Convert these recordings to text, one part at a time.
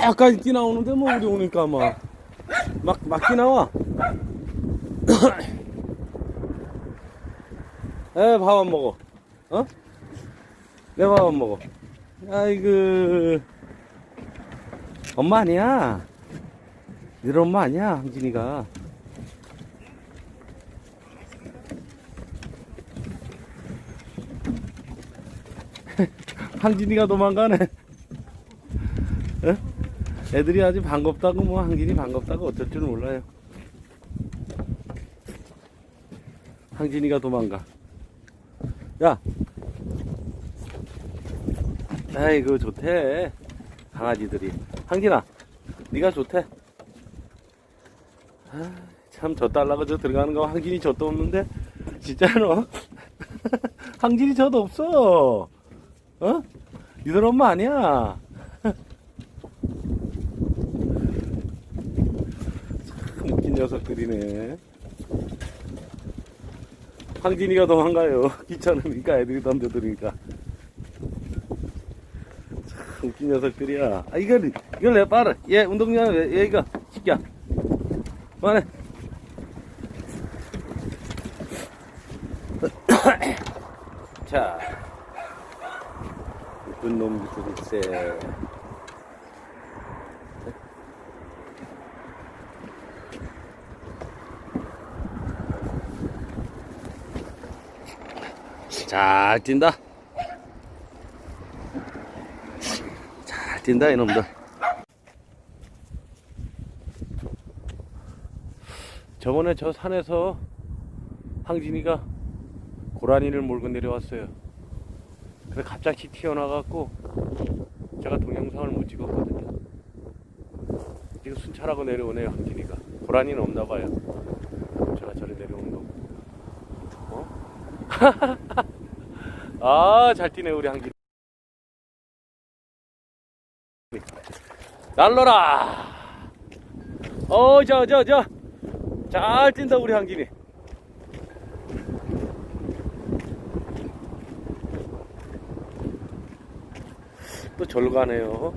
뭐 자약까지 뛰나오는데 뭐 우리 오니까 막 막 막 뛰 나와. 에 밥 안 먹어. 어? 내 밥 안 먹어. 아이고 엄마 아니야. 네 엄마 아니야 황진이가. 황진이가 도망가네. 어? 애들이 아주 반갑다고 뭐 황진이 반갑다고 어쩔 줄 몰라요. 황진이가 도망가. 야. 아이고 좋대. 강아지들이. 황진아, 네가 좋대. 아, 참저 딸라고 저 들어가는 거 황진이 젖도 없는데 진짜 너 황진이 젖 없어. 어? 니들 엄마 아니야. 참 웃긴 녀석들이네. 황진이가 도망가요. 귀찮으니까 애들이 덤벼들으니까. 참 웃긴 녀석들이야. 아, 이걸, 이걸 내 빠르. 얘 운동장, 얘, 얘 이거, 시켜. 그만해. 자. 이쁜 놈 글쎄. 잘 뛴다. 잘 뛴다, 이놈들. 저번에 저 산에서 황진이가 고라니를 몰고 내려왔어요. 그래서 갑자기 튀어나와갖고 제가 동영상을 못 찍었거든요. 지금 순찰하고 내려오네요, 황진이가. 고라니는 없나 봐요. 제가 저리 내려온 거고. 어? 아, 잘 뛰네, 우리 황진이. 날러라! 어, 저, 저, 저. 잘 뛴다, 우리 황진이. 또 절로 가네요.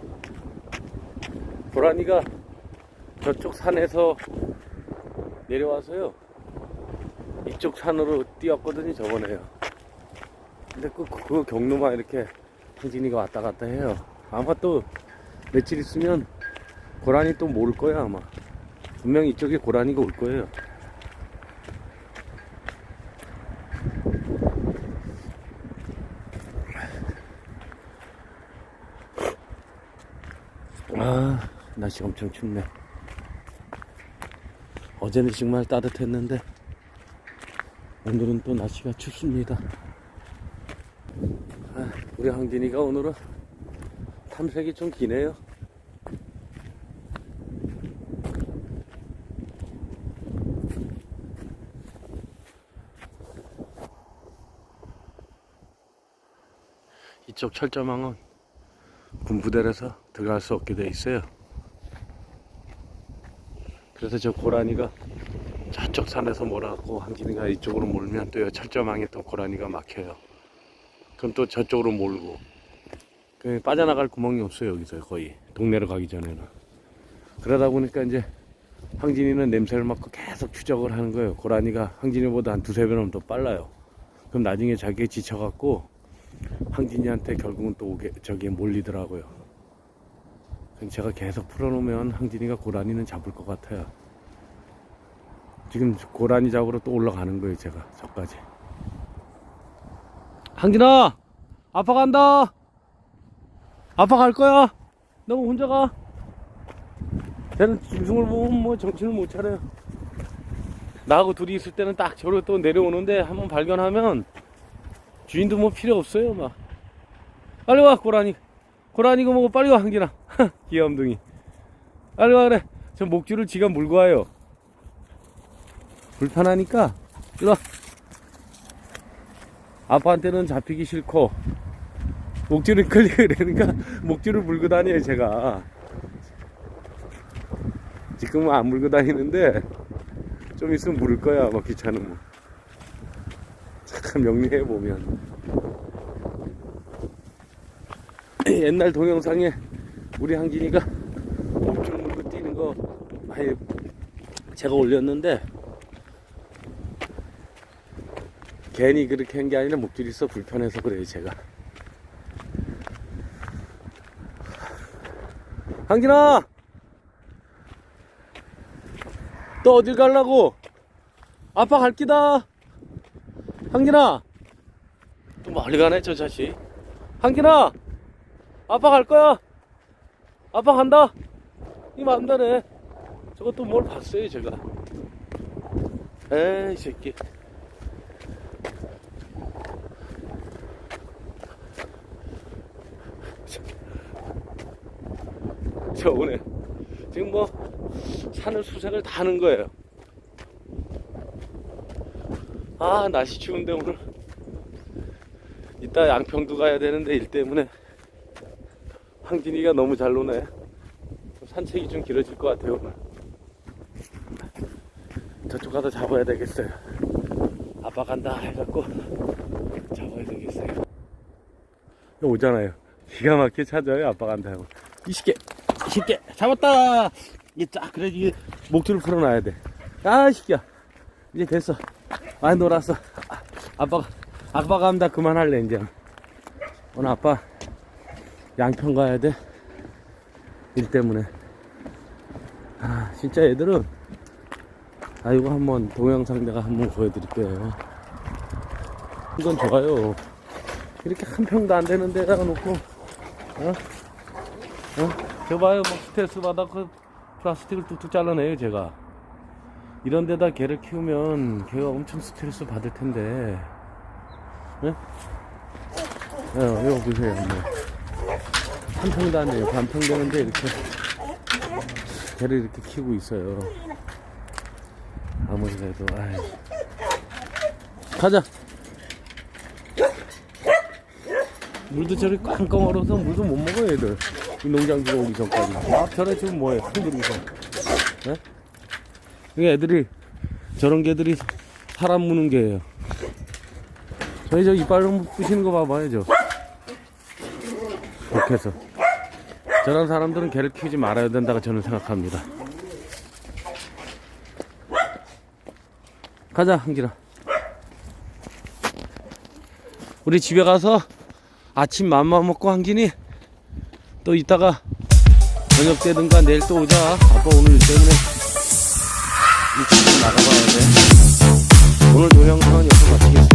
고라니가 저쪽 산에서 내려와서요. 이쪽 산으로 뛰었거든요, 저번에요. 근데 그, 그 경로만 이렇게 황진이가 왔다 갔다 해요. 아마 또 며칠 있으면 고라니 또 모를 거야, 아마. 분명히 이쪽에 고라니가 올 거예요. 아, 날씨 엄청 춥네. 어제는 정말 따뜻했는데, 오늘은 또 날씨가 춥습니다. 아, 우리 황진이가 오늘은 탐색이 좀 기네요. 이쪽 철조망은 군부대라서 들어갈 수 없게 돼 있어요. 그래서 저 고라니가 저쪽 산에서 몰아갖고 한진이가 이쪽으로 몰면 또 철조망에 또 고라니가 막혀요. 그럼 또 저쪽으로 몰고 그 빠져나갈 구멍이 없어요 여기서 거의 동네로 가기 전에는 그러다 보니까 이제 황진이는 냄새를 맡고 계속 추적을 하는 거예요. 고라니가 황진이보다 한 두세 배는 더 빨라요. 그럼 나중에 자기가 지쳐갖고 황진이한테 결국은 또 오게 저기에 몰리더라고요. 제가 계속 풀어놓으면 황진이가 고라니는 잡을 것 같아요. 지금 고라니 잡으러 또 올라가는 거예요, 제가 저까지. 황진아, 아빠 간다. 아빠 갈 거야. 너 혼자 가. 쟤는 짐승을 보면 뭐 정신을 못 차려요. 나하고 둘이 있을 때는 딱 저로 또 내려오는데 한번 발견하면 주인도 뭐 필요 없어요, 막. 빨리 와, 고라니. 고라니가 뭐고 빨리 와, 한기나. 귀염둥이. 빨리 와, 그래. 저 목줄을 지가 물고 와요. 불편하니까, 이리 와. 아빠한테는 잡히기 싫고, 목줄을 끌리고 그러니까, 목줄을 물고 다녀요, 제가. 지금은 안 물고 다니는데, 좀 있으면 물을 거야, 뭐 귀찮으면. 참 명리해 보면 옛날 동영상에 우리 한진이가 목줄 물고 뛰는 거 아예 제가 올렸는데 괜히 그렇게 한 게 아니라 목줄이 있어 불편해서 그래요 제가. 한기나 너 어딜 갈라고? 아빠 갈 기다! 한기나 또 멀리 가네 저 자식. 한기나 아빠 갈 거야. 아빠 간다. 이 만다네 저것도 뭘 봤어요 제가. 에이 새끼 저 오늘. 지금 뭐 산을 수색을 다 하는 거예요. 아 날씨 추운데 오늘 이따 양평도 가야 되는데 일 때문에 황진이가 너무 잘 노네. 산책이 좀 길어질 것 같아요 오늘. 저쪽 가서 잡아야 되겠어요. 아빠 간다 해갖고 잡아야 되겠어요. 오잖아요. 기가 막히게 찾아요 아빠 간다 하고. 이쉽게 쉽게 잡았다 이게 쫙 그래 이게 목줄을 풀어놔야 돼아 시끼야 이제 됐어 많이 놀았어 아, 아빠가 아빠가 하면 다 그만할래 이제 오늘 아빠 양평 가야 돼. 일 때문에. 아, 진짜 애들은, 아, 이거 한번 동영상 내가 한번 보여드릴게요. 이건 좋아요. 이렇게 한 평도 안 되는 데다가 놓고, 어? 어? 저 봐요, 뭐 스트레스 받아, 그 플라스틱을 뚝뚝 잘라내요, 제가. 이런 데다 개를 키우면 개가 엄청 스트레스 받을 텐데. 예? 어, 이거 보세요. 뭐. 한 평도 안 돼요. 반평 되는데 이렇게 개를 이렇게 키우고 있어요. 아무리 그래도 아이. 가자. 물도 저리 꽝꽝 얼어서 물도 못 먹어요 애들. 이 농장 들어오기 전까지. 아, 저래 지금 뭐해? 흔들고서. 네? 이게 애들이 저런 개들이 사람 무는 개예요. 저희 저 이빨 좀 부시는 거 봐봐요 저. 독해서. 저런 사람들은 개를 키우지 말아야 된다고 저는 생각합니다. 가자, 한기라. 우리 집에 가서 아침 맘마 먹고 한기니 또 이따가 저녁 때든가 내일 또 오자. 아빠 오늘 일 때문에 일찍 좀 나가봐야 돼. 오늘 동영상은 여기서 마치겠습니다.